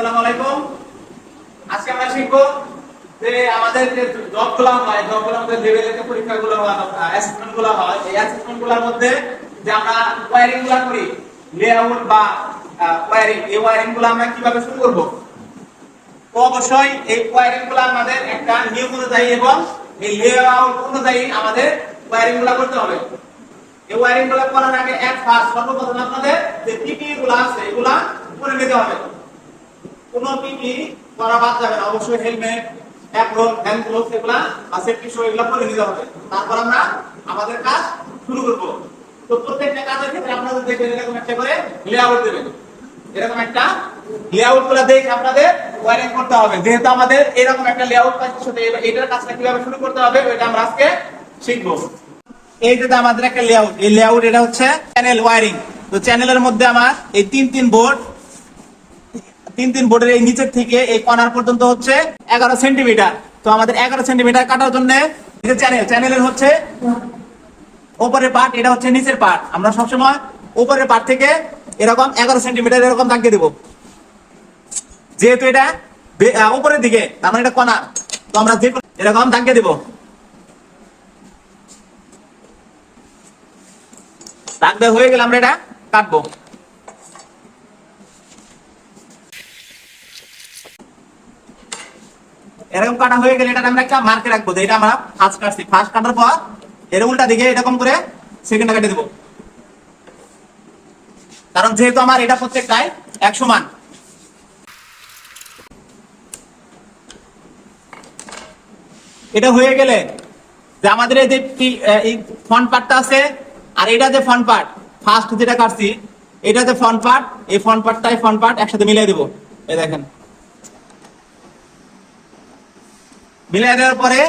আসসালামু আলাইকুম। আজকে আমরা শিখব যে আমাদের যে জবগুলো হয় জবগুলোর মধ্যে লেভেলের যে পরীক্ষাগুলো হয় অ্যাসেসমেন্টগুলো হয়, এই অ্যাসেসমেন্টগুলোর মধ্যে যে আমরা ওয়্যারিংগুলো করি লেআউট বা ওয়্যারিং এই ওয়্যারিংগুলো আমরা কীভাবে শুরু করব? অবশ্যই এই ওয়্যারিংগুলো আমাদের একটা নিয়ম অনুযায়ী এবং এই লেআউট অনুযায়ী আমাদের ওয়্যারিংগুলো করতে হবে। এই ওয়্যারিংগুলো করার আগে এক ফার্স্ট সর্বপ্রথম আপনাদের যে পিপি গুলো আছে, এগুলা করে নিতে হবে। কোন পিপি করা বাদ যাবে না। অবশ্যই হেলমেট অ্যাপ্রন হ্যান্ড গ্লোভস এগুলা বা সেফটি শো এগুলা পরে নিতে হবে। তারপর আমরা আমাদের কাজ শুরু করব। তো প্রত্যেকটা কাজের ক্ষেত্রে আপনাদের দেখবেন এরকম একটা করে লেআউট দেবেন। এরকম একটা লেআউটগুলো দেখে আপনাদের ওয়্যারিং করতে হবে। যেহেতু আমাদের এরকম একটা লেআউট কাজের সাথে এটার কাজটা কীভাবে শুরু করতে হবে, ওইটা আমরা আজকে শিখব। এই যে আমাদের একটা লেআউট এই লেআউট এটা হচ্ছে চ্যানেল ওয়্যারিং তো চ্যানেলের মধ্যে আমার এই তিন তিন বোর্ড তিন তিন বোর্ডের এই নিচের থেকে এই কর্নার পর্যন্ত হচ্ছে এগারো সেন্টিমিটার তো আমাদের এগারো সেন্টিমিটার কাটার জন্য চ্যানেল চ্যানেলের হচ্ছে ওপরের পার্ট এটা হচ্ছে নিচের পার্ট আমরা সবসময় ওপরের পার্ট থেকে এরকম এগারো সেন্টিমিটার এরকম দাগিয়ে দেবো। যেহেতু এটা উপরের দিকে, তার মানে এটা কর্নার তো আমরা যে এরকম দাগিয়ে দেবো। দাগ হয়ে গেলে আমরা এটা কাটবো। এরকম কাটা হয়ে গেলে এটা আমরা একটা মার্কে রাখব। যে এটা আমরা ফার্স্ট কাটছি। ফার্স্ট কাটার পর এর উল্টা দিকে এরকম করে সেকেন্ডটা কেটে দেবো। কারণ যেহেতু আমার এটা প্রত্যেকটাই এক সমান এটা হয়ে গেলে যে আমাদের এই যে এই ফ্রন্ট পার্টটা আছে, আর এটা যে ফ্রন্ট পার্ট ফার্স্ট যেটা কাটছি, এটা যে ফ্রন্ট পার্ট এই ফ্রন্ট পার্টটাই ফ্রন্ট পার্ট একসাথে মিলিয়ে দেবো। এই দেখেন। মিলিয়ে দেওয়ার পরে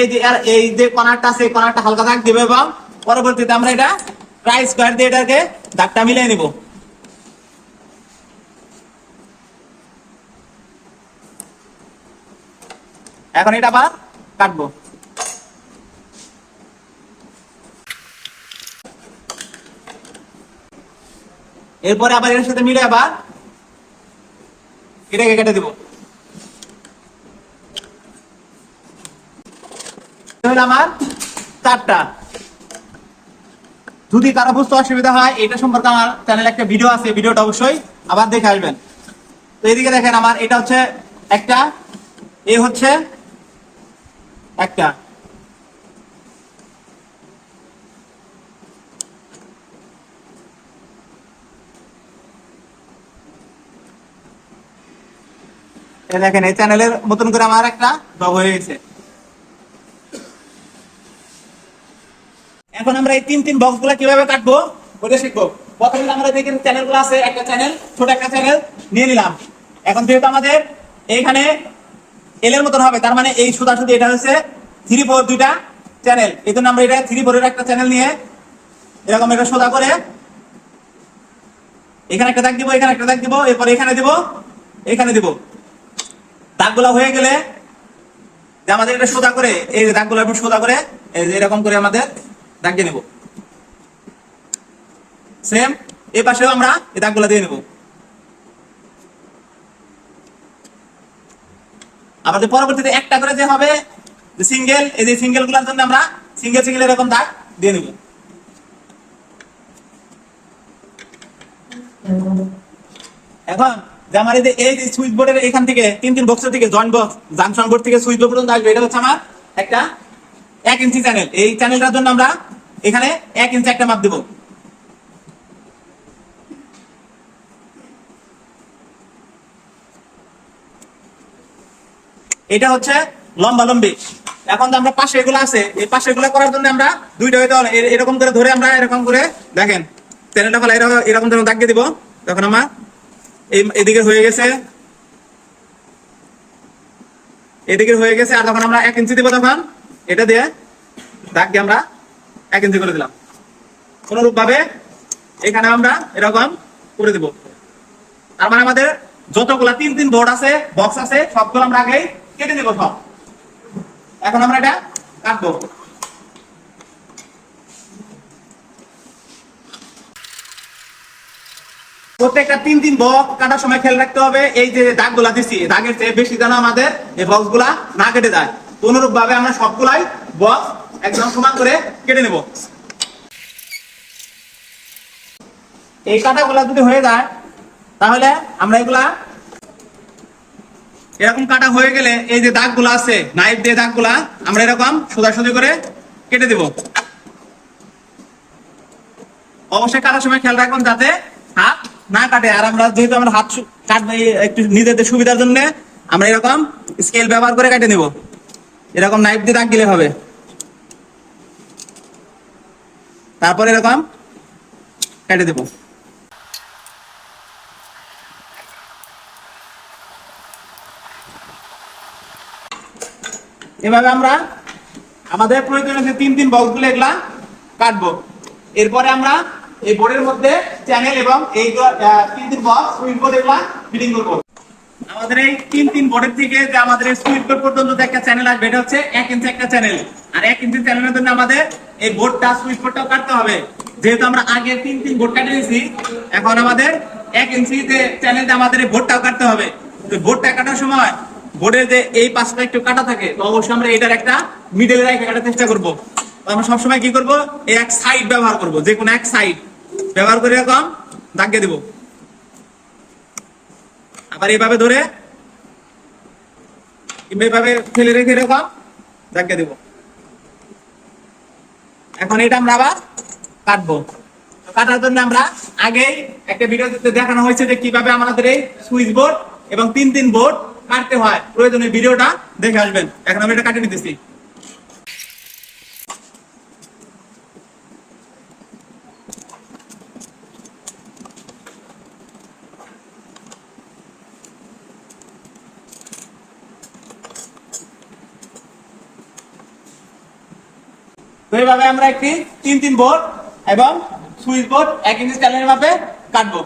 এই যে আর এই যে কর্নারটা আছে এই কর্নারটা হালকা দাগ দিবে এবং পরবর্তীতে আমরা এটা ট্রাই স্কোয়ার দিয়ে এটাকে দাগটা মিলিয়ে নিব। এখন এটা আবার কাটবো। এরপরে আবার এর সাথে মিলে আবার এটাকে কেটে দেবো। হলো আমার চারটা। যদি কারও বুঝতে অসুবিধা হয়, এটা সম্পর্কে আমার চ্যানেলে একটা ভিডিও আছে ভিডিওটা অবশ্যই আবার দেখে আসবেন। তো এদিকে দেখেন আমার, এটা হচ্ছে একটা, এ হচ্ছে একটা। দেখেন, এই চ্যানেলের মতন করে আমার একটা ডব হয়ে গেছে। এখন আমরা এই তিন তিন বক্সগুলা কীভাবে কাটবো ওটা শিখব। প্রথমে আমরা দেখেন চ্যানেলগুলো আছে, একটা চ্যানেল ছোট একটা চ্যানেল নিয়ে নিলাম। এখন যেহেতু আমাদের এইখানে এল এর মতন হবে, তার মানে এই সুদা সুদি এটা হচ্ছে থ্রি ফোর দুইটা চ্যানেল এই জন্য আমরা এটা থ্রি ফোরের একটা চ্যানেল নিয়ে এরকম একটা সোদা করে এখানে একটা দাগ দিব, এখানে একটা দাগ দিব, এরপর এখানে দিব এখানে দিব। দাগগুলো হয়ে গেলে যে আমাদের এটা সোজা করে, এই দাগগুলো একটু সোজা করে এরকম করে আমাদের দাগ দিয়ে নেব। সেম এই পাশেও আমরা এই দাগগুলো দিয়ে নেব। যে পরবর্তীতে একটা করে যে হবে সিঙ্গেল এই যে সিঙ্গেলগুলোর জন্য আমরা সিঙ্গেল সিঙ্গেল এরকম দাগ দিয়ে নেব। এখন, যে আমার এই যে এই যে সুইচ বোর্ডের এখান থেকে, তিন তিন বক্সের থেকে জয়েন্ট বক্স জাংশন বোর্ড থেকে সুইচ বোর্ড পর্যন্ত আসবে, এটা হচ্ছে আমার একটা এক ইঞ্চি চ্যানেল এই চ্যানেলটার জন্য আমরা এখানে এক ইঞ্চি একটা মাপ দেব। এটা হচ্ছে লম্বা লম্বি। এখন যে আমরা পাশে এগুলো আছে, এই পাশে এগুলো করার জন্য আমরা দুইটা এ- এরকম করে ধরে আমরা এরকম করে দেখেন, চ্যানেলটা ফলে এরকম ধরে দাগিয়ে দিব। তখন আমার এদিকে হয়ে গেছে। এদিকে হয়ে গেছে, আর তখন আমরা এক ইঞ্চি দিব তখন, এটা দিয়ে দাগ দিয়ে আমরা এক ইঞ্চি করে দিলাম। অনুরূপ ভাবে এখানে আমরা এরকম করে দিব। তার মানে আমাদের যতগুলা তিন তিন বোর্ড আছে বক্স আছে, সবগুলো আমরা আগেই কেটে দেবো সব। এখন আমরা এটা কাটবো। প্রত্যেকটা তিন তিন বক্স কাটার সময় খেয়াল রাখতে হবে, এই যে দাগগুলা দিচ্ছি দাগের চেয়ে বেশি যেন আমাদের এই বক্সগুলা না কেটে যায়। অনুরূপ ভাবে আমরা সবগুলাই বক্স একদম সমান করে কেটে নেব। এই কাটাগুলা যদি হয়ে যায়, তাহলে আমরা এগুলা এরকম কাটা হয়ে গেলে এই যে দাগগুলো আছে নাইফ দিয়ে দাগগুলা, আমরা এরকম সোজাসুজি করে কেটে দেব। অবশ্যই কাটার সময় খেয়াল রাখবেন যাতে হাত না কাটে। আর আমরা যেহেতু আমরা হাত কাটবে একটু নিজেদের সুবিধার জন্য, আমরা এরকম স্কেল ব্যবহার করে কেটে নিব। এরকম নাইফ দিয়ে দাগ দিলে হবে। তারপর এরকম কেটে দেবো। এভাবে আমরা আমাদের প্রয়োজনীয় যে তিন তিন বক্সগুলো এগুলা কাটবো। এরপরে আমরা এই বোর্ডের মধ্যে চ্যানেল এবং এই তিন তিন বক্স সুইচ বোর্ড এগুলা ফিটিং করব। আমাদের এই তিন তিন বোর্ডের থেকে যে আমাদের সুইচ বোর্ড পর্যন্ত একটা চ্যানেল আসবে, এটা হচ্ছে এক ইঞ্চি একটা চ্যানেল আর এক ইঞ্চি চ্যানেলের জন্য আমাদের এই বোর্ডটা সুইচ বোর্ডটাও কাটতে হবে। যেহেতু আমরা আগে তিন তিন বোর্ড কাটে নিয়েছি, এখন আমাদের এক ইঞ্চি যে চ্যানেলটা আমাদের এই বোর্ডটাও কাটতে হবে। তো বোর্ডটা কাটার সময় বোর্ডের যে এই পাশটা একটু কাটা থাকে, তো অবশ্যই আমরা এটার একটা মিডল রেখে কাটার চেষ্টা করব। আমরা সবসময় কি করব? এই এক সাইড ব্যবহার করব, যে কোনো এক সাইড ব্যবহার করে এরকম দাগিয়ে দেব। আবার এইভাবে ধরে, এইভাবে ফেলে রেখে এরকম দাগিয়ে দেব। এখন এটা আমরা আবার কাটবো। কাটার জন্য আমরা আগেই একটা ভিডিওতে দেখানো হয়েছে যে কীভাবে আমাদের এই সুইচ বোর্ড এবং তিন তিন বোর্ড কাটতে হয়। প্রয়োজনে ভিডিওটা দেখে আসবেন। এখন আমি এটা কাটিয়ে নিতেছি। তো এইভাবে আমরা একটি তিন তিন বোর্ড এবং সুইচ বোর্ড এক ইঞ্চি চ্যানেলের মাপে কাটবো।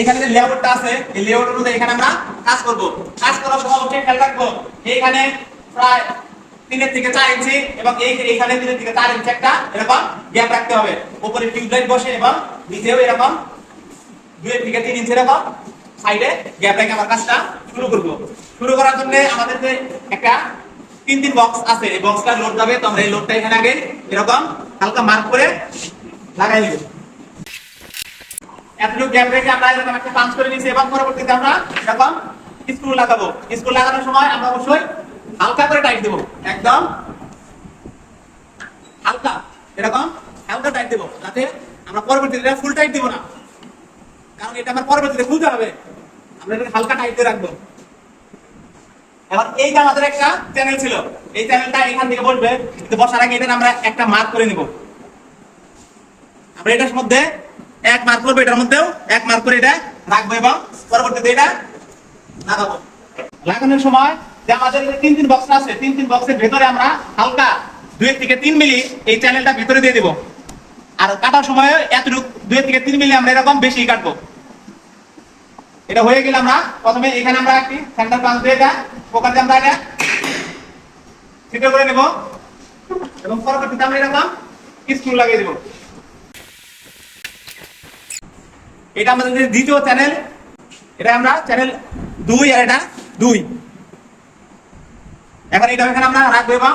এখানে যে লেআউটটা আছে, এই লেআউট এখানে আমরা কাজ করব। কাজ করার খেয়াল রাখব, এইখানে প্রায় তিনের থেকে চার এবং এই এইখানে তিনের থেকে চার ইঞ্চি একটা এরকম গ্যাপ রাখতে হবে। উপরে টিউবলাইট বসে এবং নিচেও এরকম দুই থেকে তিন ইঞ্চি এরকম সাইডে গ্যাপ রেখে আমার কাজটা শুরু করব। শুরু করার জন্য আমাদের যে একটা তিন তিন বক্স আছে, এই বক্সটা লোড যাবে, তো এই লোডটা এখানে আগে এরকম হালকা মার্ক করে লাগাই নিব। এতটুকু গ্যাপ রেখে আমরা এরকম একটা পাঞ্চ করে নিয়েছি। এবং পরবর্তীতে আমরা এরকম স্ক্রু লাগাবো। স্ক্রু লাগানোর সময় আমরা অবশ্যই হালকা করে টাইট দেবো। একদম হালকা, এরকম হালকা টাইট দেবো। যাতে আমরা পরবর্তীতে ফুল টাইট দিব না। কারণ এটা আমার পরবর্তীতে খুলতে হবে। আমরা এটা হালকা রাখব। আমাদের একটা চ্যানেল ছিল, এই চ্যানেলটা এখান থেকে বসবে, কিন্তু বসার আগে এটা আমরা একটা মার্ক করে নিব। আমরা এটার মধ্যে এক মার্ক করব, এটার মধ্যেও এক মার্ক করে এটা রাখব এবং পরবর্তীতে এটা লাগাবো। লাগানোর সময় যে আমাদের তিন তিন বক্স আছে, তিন তিন বক্সের ভেতরে আমরা হালকা দুই থেকে তিন মিলি এই চ্যানেলটা ভেতরে দিয়ে দিব। আর কাটার সময় এতটুকু দুই থেকে তিন মিলি আমরা এরকম বেশি কাটবো। এটা হয়ে গেলে আমরা প্রথমে এখানে আমরা একটি সেন্টার প্লাস দিয়ে এটা পোকাতে আমরা এটা ছিদ্র করে নেব। এবং পরবর্তীতে আমরা এরকম স্ক্রু লাগিয়ে দেব। এটা আমাদের দ্বিতীয় চ্যানেল এটা আমরা চ্যানেল দুই আর এটা দুই। এখন এটা এখানে আমরা রাখব এবং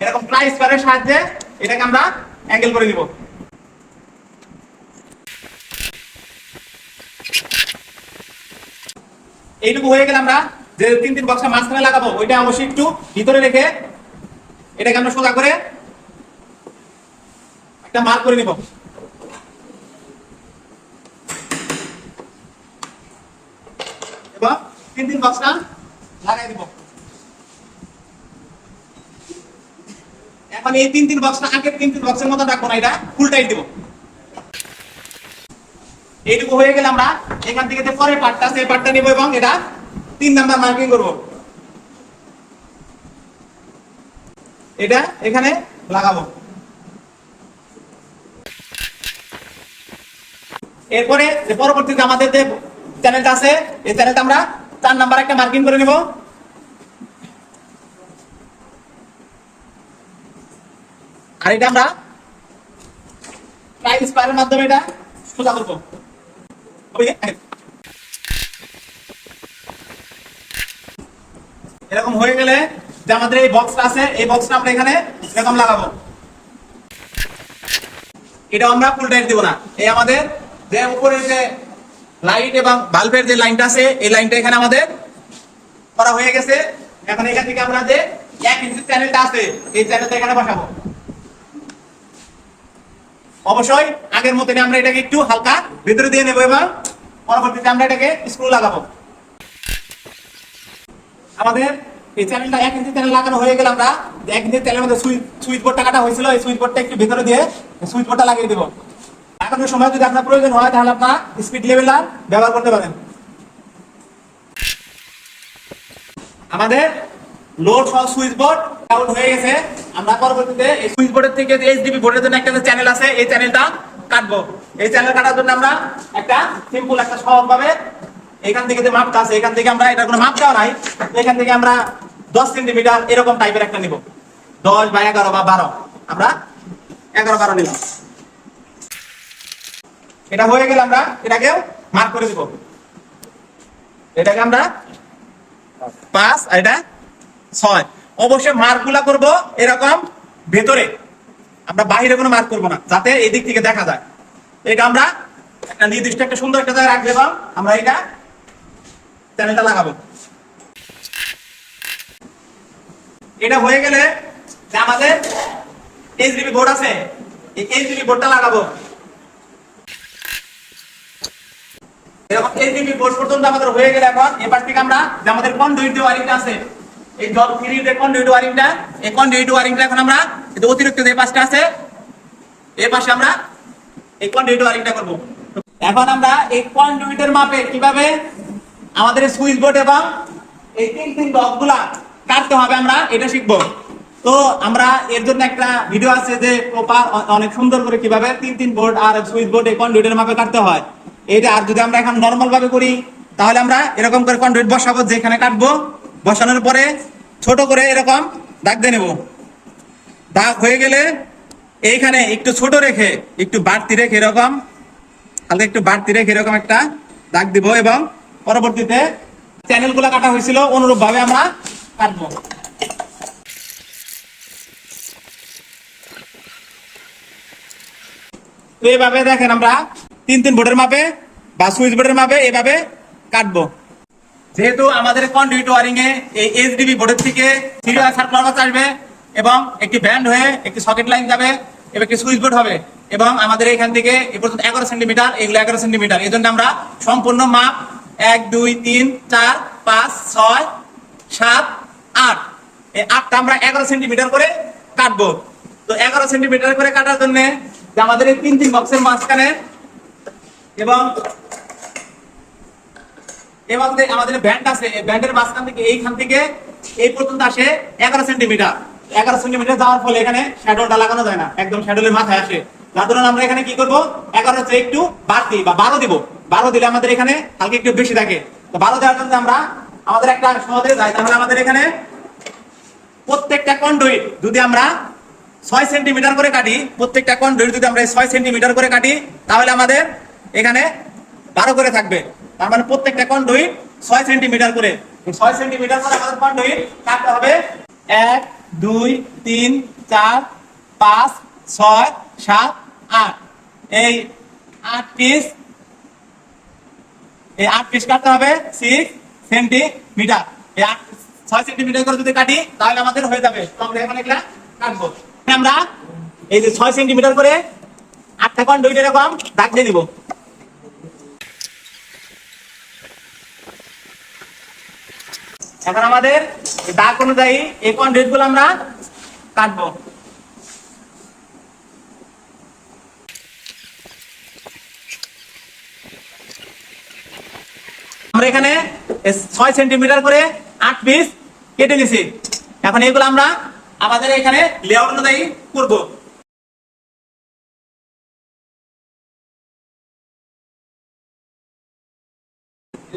এরকম প্লাই স্কোয়ারের সাহায্যে এটাকে আমরা অ্যাঙ্গেল করে দিব এইটুকু হয়ে গেলে আমরা যে তিন তিন বক্সের মাঝখানে লাগাবো, ওইটা অবশ্যই একটু ভিতরে রেখে এটাকে আমরা সোজা করে একটা মার্ক করে নিব। এবং তিন তিন বক্সটা লাগাই দিব। এখন এই তিন তিন বক্সটা আগের তিন তিন বক্সের মতো রাখব না, এটা ফুল টাইট দিব। এইটুকু হয়ে গেলে আমরা এখান থেকে পরের পার্টটা আছে, এই পার্টটা নিব এবং এটা তিন নাম্বার মার্কিং করব। এটা এখানে লাগাবো। এরপরে পরবর্তীতে আমাদের যে চ্যানেলটা আছে, এই চ্যানেলটা আমরা চার নাম্বার একটা মার্কিং করে নেব। আর এটা আমরা প্রাইস স্পায়ারের মাধ্যমে এটা সোজা করব। এরকম হয়ে গেলে যে আমাদের এই বক্সটা আছে, এই বক্সটা আমরা এখানে এরকম লাগাবো। এটা আমরা ফুল টাইট দিব না। এই আমাদের যে উপরে যে লাইট এবং বাল্বের যে লাইনটা আছে, এই লাইনটা এখানে আমাদের করা হয়ে গেছে। এখন এখান থেকে আমরা যে এক ইঞ্চি চ্যানেলটা আছে, এই চ্যানেলটা এখানে বসাবো। অবশ্যই, আগের মতনই আমরা এটাকে একটু হালকা ভিতরে দিয়ে নেব এবং পরবর্তীতে আমরা এটাকে স্ক্রু লাগাবো। আমাদের এই চ্যানেলটা এক ইঞ্চি চ্যানেল লাগানো হয়ে গেলে আমরা এক ইঞ্চি চ্যানেলের মধ্যে সুইচ সুইচ বোর্ডটা কাটা হয়েছিল, এই সুইচ বোর্ডটা একটু ভিতরে দিয়ে সুইচ বোর্ডটা লাগিয়ে দেবো। লাগানোর সময় যদি আপনার প্রয়োজন হয়, তাহলে আপনার স্পিড লেভেলার ব্যবহার করতে পারেন। আমাদের লোড সহ সুইচ বোর্ড আউট হয়ে গেছে। আমরা পরবর্তীতে এই সুইচ বোর্ডের থেকে এইচডিবি বোর্ডের জন্য একটা চ্যানেল আছে, এই চ্যানেলটা কাটবো। এই চ্যানেল কাটার জন্য আমরা একটা সিম্পল একটা সহজ এখান থেকে যে মাপটা আছে, এখান থেকে আমরা এটা কোনো মাপ দেওয়া নাই। এখান থেকে আমরা দশ সেন্টিমিটার এরকম টাইপের একটা নিব। দশ বা এগারো বা বারো। আমরা এগারো বারো নিলাম। এটা হয়ে গেলে আমরা এটাকে মার্ক করে দিব। এটাকে আমরা পাঁচ, আর এটা ছয়। অবশ্যই মার্কগুলা করব এরকম ভেতরে। আমরা বাহিরে কোনো মার্ক করব না, যাতে এই দিক থেকে দেখা যায়। এটা আমরা একটা নির্দিষ্ট একটা সুন্দর একটা জায়গায় রাখবে এবং আমরা এটা চ্যানেলটা লাগাবো। এটা হয়ে গেলে যে আমাদের এইচডিবি বোর্ড আছে, এই এইচডিবি বোর্ডটা লাগাবো। এরকম এইচডিবি বোর্ড পর্যন্ত আমাদের হয়ে গেলে এখন এবার থেকে আমরা যে আমাদের কন্ডুইট ওয়ারিংটা আছে এই জব থ্রি যে ওয়ারিংটা এই কন্ডুইট ওয়ারিংটা এখন আমরা অতিরিক্ত যে পাশটা আছে, এই পাশে আমরা এই কন্ডুইট ওয়ারিংটা করব। এখন আমরা এই কন্ডুইটের মাপে কীভাবে আমাদের সুইচ বোর্ড এবং এই তিন তিন ব্লকগুলা কাটতে হবে আমরা এটা শিখব। তো আমরা এর জন্য একটা ভিডিও আছে যে প্রপার অনেক সুন্দর করে কীভাবে তিন তিন বোর্ড আর সুইচ বোর্ড এই কন্ডুইটের মাপে কাটতে হয়। এটা আর যদি আমরা এখন নর্মাল ভাবে করি, তাহলে আমরা এরকম করে কন্ডুইট বসাবো যেখানে কাটবো। বসানোর পরে ছোট করে এরকম দাগ দিয়ে নেব। দাগ হয়ে গেলে এইখানে একটু ছোট রেখে একটু বাড়তি রেখে এরকম, হালকা একটু বাড়তি রেখে এরকম একটা দাগ দিব এবং পরবর্তীতে চ্যানেলগুলো কাটা হয়েছিল অনুরূপ ভাবে আমরা কাটবো। তো এইভাবে দেখেন আমরা তিন তিন বোর্ডের মাপে বা সুইচ বোর্ডের মাপে এভাবে কাটবো। যেহেতু আমাদের কন্ডুইট ওয়ারিং এ এই এইচডিবি বোর্ডের থেকে সিরিয়াল সার্কুলার আসবে এবং একটি ব্যান্ড হয়ে একটি সকেট লাইন যাবে, এবং একটি সুইচ বোর্ড হবে এবং আমাদের এখান থেকে এ পর্যন্ত এগারো সেন্টিমিটার এগুলো এগারো সেন্টিমিটার এই জন্য আমরা সম্পূর্ণ মাপ এক, দুই, তিন, চার, পাঁচ, ছয়, সাত, আট। এই আটটা আমরা এগারো সেন্টিমিটার করে কাটবো। তো এগারো সেন্টিমিটার করে কাটার জন্য আমাদের এই তিন তিন বক্সের মাঝখানে এবং এবং আমাদের ব্যান্ড আছে ব্যান্ডের মাঝখান থেকে, এইখান থেকে এই পর্যন্ত আসে এগারো সেন্টিমিটার। এগারো সেন্টিমিটার যাওয়ার ফলে এখানে শ্যাডোটা লাগানো যায় না, একদম শ্যাডোলের মাথায় আসে। জন্য আমরা এখানে কি করব? এগারো একটু বাড়তি বা বারো দিব। বারো দিলে আমাদের এখানে হালকা একটু বেশি থাকে। তো বারো দেওয়ার জন্য আমরা আমাদের একটা সহজে যাই, তাহলে আমাদের এখানে প্রত্যেকটা কন্ডুইট যদি আমরা ছয় সেন্টিমিটার করে কাটি, প্রত্যেকটা কন্ডুইট যদি আমরা ছয় সেন্টিমিটার করে কাটি, তাহলে আমাদের এখানে বারো করে থাকবে। তার মানে প্রত্যেকটা কন্ডুইট ছয় সেন্টিমিটার করে। ছয় সেন্টিমিটার করে আমাদের কন্ডুইট কাটতে হবে এক, দুই, তিন, চার, পাঁচ, ছয়, সাত, আট। এই আট পিস এই আট পিস কাটতে হবে সিক্স সেন্টিমিটার এই আট, ছয় সেন্টিমিটার করে যদি কাটি, তাহলে আমাদের হয়ে যাবে। আমরা কাটবো। আমরা এই যে ছয় সেন্টিমিটার করে আটটা কন্ডুইট এরকম দাগ দিয়ে দিব। এখন আমাদের দাগ অনুযায়ী এই কন্ডুইটগুলো আমরা কাটবো। আমরা এখানে ছয় সেন্টিমিটার করে আট পিস কেটে নিছি। এখন এগুলো আমরা আমাদের এখানে লেআউট অনুযায়ী করব।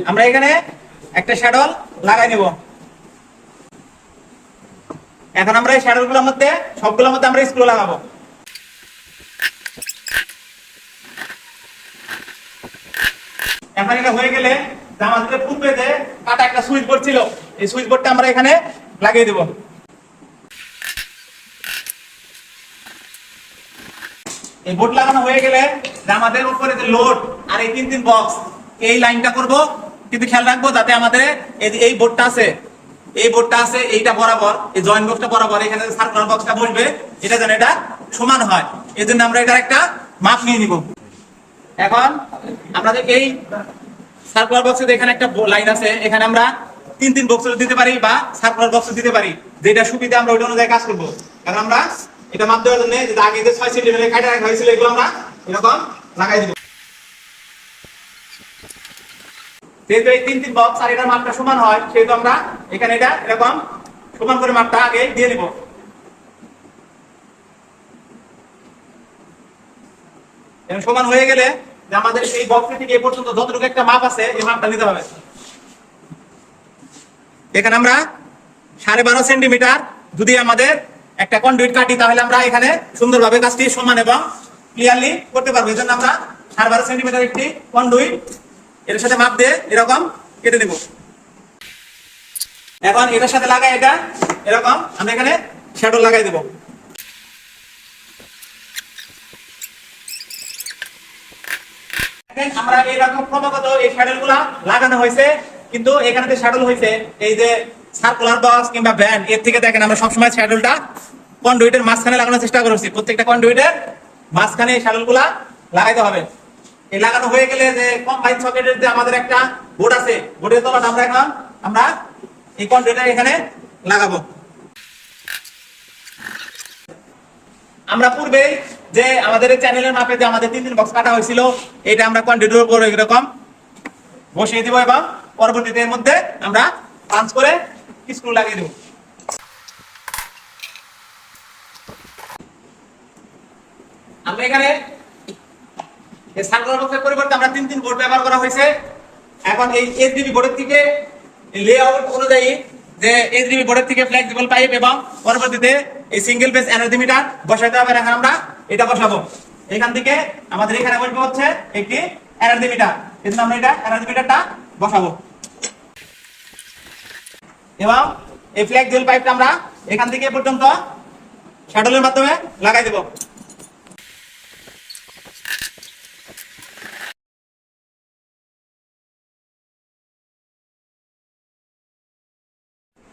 আমরা এখানে একটা শ্যাডল লাগাই নিব। এখন আমরা এই শ্যাডলগুলোর মধ্যে, সবগুলোর মধ্যে আমরা স্ক্রু লাগাবো। এখন এটা হয়ে গেলে আমাদের পূর্বে যে কাটা একটা সুইচ বোর্ড ছিল। এই সুইচ বোর্ডটা আমরা এখানে লাগিয়ে দেব। এই বোর্ড লাগানো হয়ে গেলে আমাদের উপরে যে লোড আর এই তিন তিন বক্স এই লাইনটা করব। কিন্তু খেয়াল রাখব যাতে আমাদের এই বোর্ডটা আছে, এই বোর্ডটা আছে, এইটা বরাবর, এই জয়েন্ট বক্সটা বরাবর, এখানে সার্কুলার বক্সটা বসবে, এটা যেন এটা সমান হয়। এই জন্য আমরা এটার একটা মাপ নিয়ে নিব। এখন আপনাদের এই সার্কুলার বক্সে এখানে একটা লাইন আছে, এখানে আমরা তিন তিন বক্স দিতে পারি বা সার্কুলার বক্স দিতে পারি। যেটা সুবিধা আমরা ওইটা অনুযায়ী কাজ করব। কারণ আমরা এটা মাপ দেওয়ার জন্য আগে যে ছয় সেন্টিমিটার কাটা রাখা হয়েছিল, এগুলো আমরা এরকম লাগাই দিব। যেহেতু এই তিন তিন বক্স আর এটার মাপটা সমান হয়, সেহেতু আমরা এখানে এটা এরকম সমান করে মাপটা আগে দিয়ে নিব। সমান হয়ে গেলে আমাদের থেকে এই পর্যন্ত যতটুকু একটা মাপ আছে, এই মাপটা নিতে হবে। এখানে আমরা সাড়ে বারো সেন্টিমিটার যদি আমাদের একটা কন্ডুইট কাটি, তাহলে আমরা এখানে সুন্দরভাবে কাজটি সমান এবং ক্লিয়ারলি করতে পারব। এই জন্য আমরা সাড়ে বারো সেন্টিমিটার একটি কন্ডুইট এর সাথে মাপ দিয়ে এরকম কেটে নেব। এখন এটার সাথে লাগাই এটা, এরকম আমরা এখানে শ্যাডো লাগাই দেবো। আমরা এইরকম ক্রমাগত এই শ্যাডেলগুলা লাগানো হয়েছে, কিন্তু এখানে যে শ্যাডেল হয়েছে এই যে সার্কুলার বক্স কিংবা ভ্যান এর থেকে দেখেন আমরা সবসময় শ্যাডেলটা কন্ডুইটের মাঝখানে লাগানোর চেষ্টা করেছি। প্রত্যেকটা কন্ডুইটের মাঝখানে এই শ্যাডেলগুলা লাগাইতে হবে। লাগানো হয়ে গেলে যে কম্বাইন সকেটের যে আমাদের একটা বোর্ড আছে বোর্ডের তলাটা আমরা এখন, আমরা এই কন্ডুইটার এখানে লাগাবো। আমরা পূর্বে যে আমাদের চ্যানেলের মাপে যে আমাদের তিন তিন বক্স কাটা হয়েছিল, এটা আমরা কোয়ান্টিটির উপর এরকম। বসিয়ে দিব এবং পরবর্তীতে এর মধ্যে আমরা পাঁচ করে স্ক্রু লাগিয়ে দেব। আমরা এখানে এই সার্কুলার পরিবর্তে আমরা তিন তিন বোর্ড ব্যবহার করা হয়েছে। এখন এই এইচডিবি বোর্ডের থেকে লেআউট অনুযায়ী যে এইচডিবি বোর্ডের থেকে ফ্লেক্সিবল পাইপ এবং পরবর্তীতে এই সিঙ্গেল পেজ এনার্জি মিটার বসাইতে হবে। এখন আমরা এটা বসাবো। এখান থেকে আমাদের এখানে বসবে হচ্ছে একটি এনার্জি মিটার জন্য আমরা এটা এনার্জি মিটারটা বসাবো। এবং এই ফ্লেক্সিবল পাইপটা আমরা এখান থেকে পর্যন্ত শাটলের মাধ্যমে লাগাই দেবো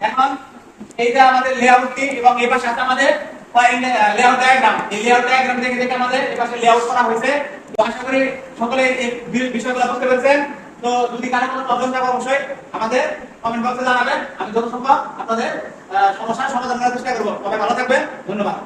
এখন এই যে আমাদের লেআউটটি এবং এই পাশে আছে আমাদের লেআউট ডায়াগ্রাম এই লেআউট ডায়াগ্রাম দেখে দেখে আমাদের এই পাশে লেআউট করা হয়েছে। তো আশা করি সকলে এই বিষয়গুলো বুঝতে পেরেছেন। তো যদি কারও কোনো প্রবলেম থাকে অবশ্যই আমাদের কমেন্ট বক্সে জানাবেন। আমি যত সম্ভব আপনাদের সমস্যার সমাধান করার চেষ্টা করব। সবাই ভালো থাকবেন। ধন্যবাদ।